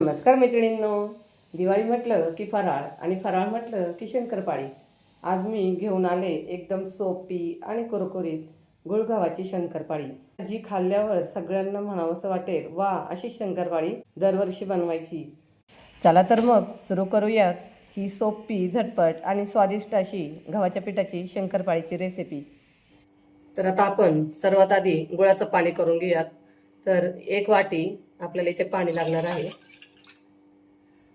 नमस्कार मैत्रिणींनो. दिवाळी म्हटलं की फराळ आणि फराळ म्हटलं की शंकरपाळी. आज मी घेऊन आले एकदम सोपी आणि कुरकुरीत गुळगावाची शंकरपाळी. जी खाल्ल्यावर सगळ्यांना म्हणावंसं वाटेल वा अशी शंकरपाळी दरवर्षी बनवायची. चला तर मग सुरू करूयात ही सोपी झटपट आणि स्वादिष्ट अशी गव्हाच्या पिठाची शंकरपाळीची रेसिपी तर आता आपण सर्वात आधी गुळाचं पाणी करून घेऊयात. तर एक वाटी आपल्याला इथे पाणी लागणार आहे.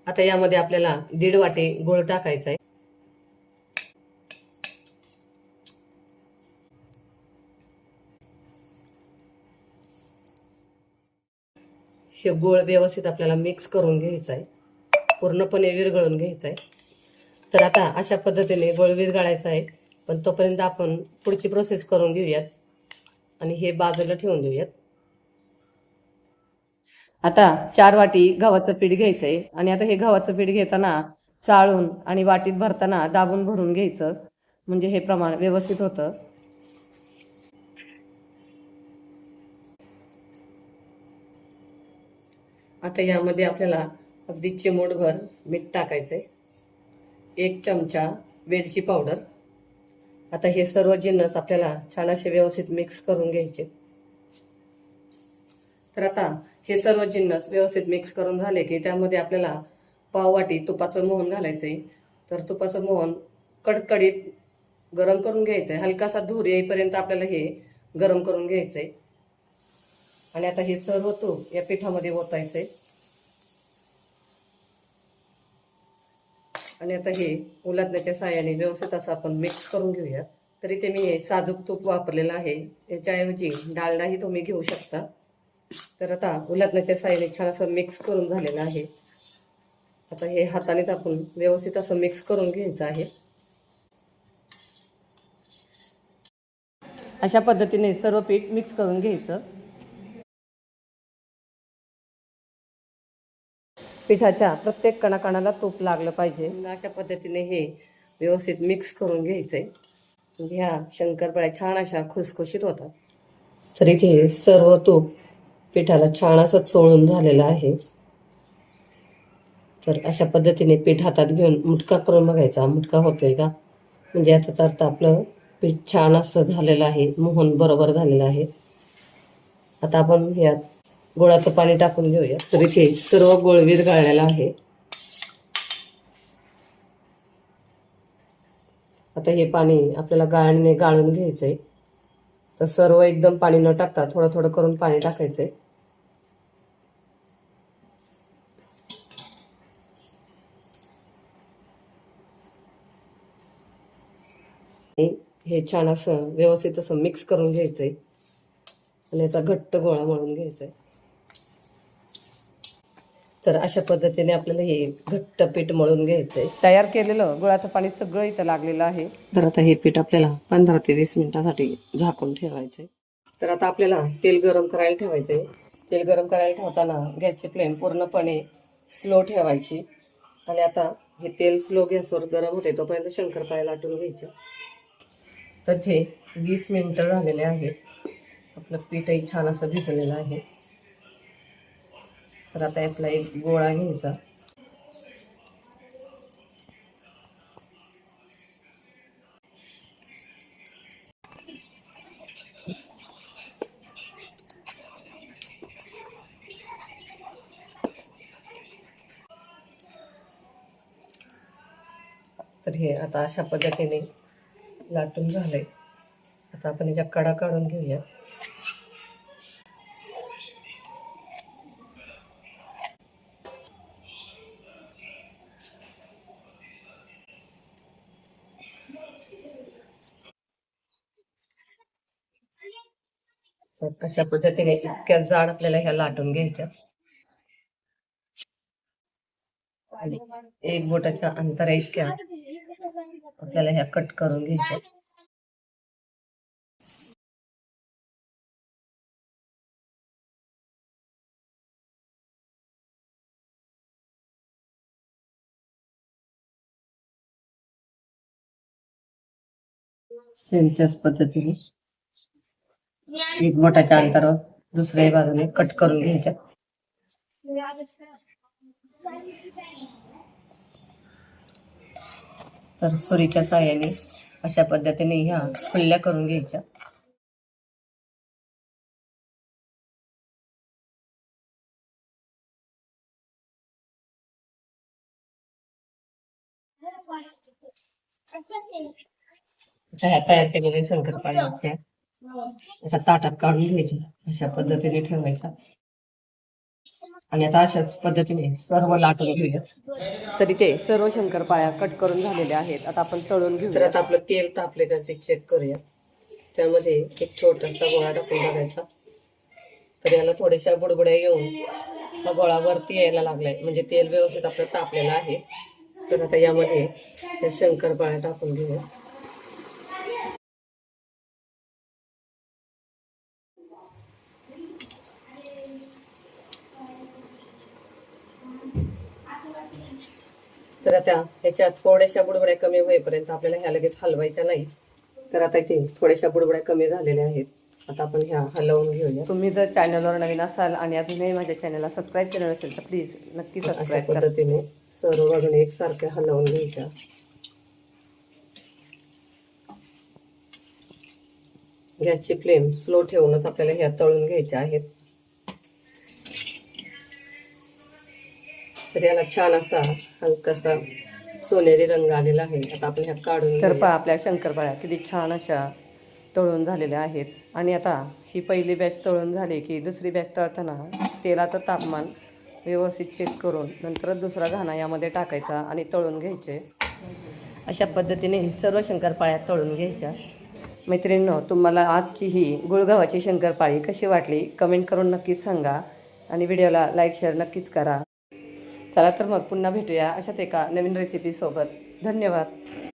आता यामध्ये आपल्याला दीड वाटे गोळ टाकायचा आहे हे व्यवस्थित आपल्याला मिक्स करून घ्यायचा आहे पूर्णपणे विरघळून घ्यायचा आहे तर आता अशा पद्धतीने गोळ विरघळायचा आहे पण तोपर्यंत आपण पुढची प्रोसेस करून घेऊयात. आणि हे बाजूला ठेवून देऊयात. आता चार वाटी गव्हाचं पीठ घ्यायचं आहे आणि आता हे गव्हाचं पीठ घेताना चाळून आणि वाटीत भरताना दाबून भरून घ्यायचं. म्हणजे हे प्रमाण व्यवस्थित होतं. आता यामध्ये आपल्याला अगदी चिमूटभर मीठ टाकायचं आहे एक चमचा वेलची पावडर. आता हे सर्व जिन्नस आपल्याला छान असे व्यवस्थित मिक्स करून घ्यायचे. तर आता हे सर्व जिन्नस व्यवस्थित मिक्स करून झाले की त्यामध्ये आपल्याला पाववाटी तुपाचं मोहन घालायचं आहे तर तुपाचं मोहन कडकडीत गरम करून घ्यायचं आहे हलकासा धूर येईपर्यंत आपल्याला हे गरम करून घ्यायचं आहे आणि आता हे सर्व तूप या पिठामध्ये ओतायचं आहे आणि आता हे उलादण्याच्या साह्याने व्यवस्थित असं आपण मिक्स करून घेऊया. तरी ते मी हे साजूक तूप वापरलेलं आहे. याच्याऐवजी डालडाही तुम्ही घेऊ शकता. तर आता उलादण्याच्या साईने छान असं मिक्स करून झालेलं आहे. आता हे हातानेच आपण व्यवस्थित असं मिक्स करून घ्यायचं आहे. अशा पद्धतीने सर्व पीठ मिक्स करून घ्यायचं. पिठाच्या प्रत्येक कणाकणाला तूप लागलं पाहिजे. अशा पद्धतीने हे व्यवस्थित मिक्स करून घ्यायचंय. म्हणजे ह्या शंकरपाळ्या छान अशा खुसखुशीत होतात. तर इथे सर्व तूप पिठाला छान असं चोळून झालेलं आहे. तर अशा पद्धतीने पीठ हातात घेऊन मुटका करून बघायचा. मुटका होतोय का? म्हणजे याचाच अर्थ आपलं पीठ छान असं झालेलं आहे. मोहन बरोबर झालेलं आहे. आता आपण यात गुळाचं पाणी टाकून घेऊया. तर इथे सर्व गुळ विरघळलेला आहे. आता हे पाणी आपल्याला गाळणीने गाळून घ्यायचंय. तर सर्व एकदम पाणी न टाकता थोडं थोडं करून पाणी टाकायचंय. हे छान असं व्यवस्थित असं मिक्स करून घ्यायचंय. आणि याचा घट्ट गोळा मळून घ्यायचा आहे तर अशा पद्धतीने आपल्याला हे घट्ट पीठ मळून घ्यायचं आहे तयार केलेलं गुळाचं पाणी सगळं इथं लागलेलं आहे. तर आता हे पीठ आपल्याला पंधरा ते वीस मिनिटासाठी झाकून ठेवायचं आहे तर आता आपल्याला तेल गरम करायला ठेवायचं आहे तेल गरम करायला ठेवताना गॅसची फ्लेम पूर्णपणे स्लो ठेवायची. आणि आता हे तेल स्लो गॅसवर गरम होते तोपर्यंत शंकरपाळ्या लाटून घ्यायच्या. तर ते वीस मिनिटं झालेले आहेत. आपलं पीठही छान असं भिजलेलं आहे. तर आता यातला एक गोळा घ्यायचा. तर हे आता अशा पद्धतीने लाटून झालंय. आता आपण याच्या कडा काढून घेऊया. तर अशा पद्धतीने इतक्या जाड आपल्याला ह्या लाटून घ्यायच्या आणि एक बोटाच्या अंतरा इतक्या. आपल्याला ह्या कट करून एक बोटाच्या अंतरावर कट घ्यायच्या. तर सुरीच्या साह्याने अशा पद्धतीने ह्या फुल्ल्या करून घ्यायच्या. ह्या तयार केलेले शंकरपाळ्या ताटात काढून घ्यायच्या अशा पद्धतीने ठेवायच्या. आणि आता अशाच पद्धतीने सर्व लाटून घेऊया तरी ते सर्व शंकरपाळ्या कट करून झालेल्या आहेत. आता आपण तळून घेऊ तर आता आपलं तेल तापले का ते चेक करूया. त्यामध्ये एक छोटासा गोळा टाकून बघायचा. तर याला थोड्याशा बुडबुड्या येऊन हा गोळा वरती यायला लागलाय. म्हणजे तेल व्यवस्थित आपलं तापलेलं आहे. तर आता यामध्ये शंकरपाळ्या टाकून घेऊया. तर आता ह्याच्या थोड्याशा बुडबुड्या कमी होईपर्यंत आपल्याला ह्या लगेच हलवायच्या नाही. तर आता इथे थोड्याशा बुडबुड्या कमी झालेल्या आहेत. आता आपण ह्या हलवून घेऊया. तुम्ही जर चॅनलवर नवीन असाल आणि अजूनही माझ्या चॅनलला सबस्क्राईब केलं नसेल तर प्लीज नक्की सबस्क्राईब करा. पद्धतीने सर्व बाजूने एकसारखे हलवून घ्यायच्या. गॅसची फ्लेम स्लो ठेवूनच आपल्याला ह्या तळून घ्यायच्या आहेत. तर याला छान असा हलकासा सोनेरी रंग आलेला आहे. आता आपण ह्या काढून तर पहा आपल्या शंकरपाळ्या किती छान अशा तळून झालेल्या आहेत. आणि आता ही पहिली बॅच तळून झाली की दुसरी बॅच तळताना तेलाचं तापमान व्यवस्थित चेक करून नंतरच दुसरा घाणा यामध्ये टाकायचा आणि तळून घ्यायचे. अशा पद्धतीने ही सर्व शंकरपाळ्या तळून घ्यायच्या. मैत्रिणींनो तुम्हाला आजची ही गुळगावाची शंकरपाळी कशी वाटली? कमेंट करून नक्कीच सांगा. आणि व्हिडिओला लाईक शेअर नक्कीच करा. चला तर मग पुन्हा भेटूया अशाच एका नवीन रेसिपीसोबत धन्यवाद.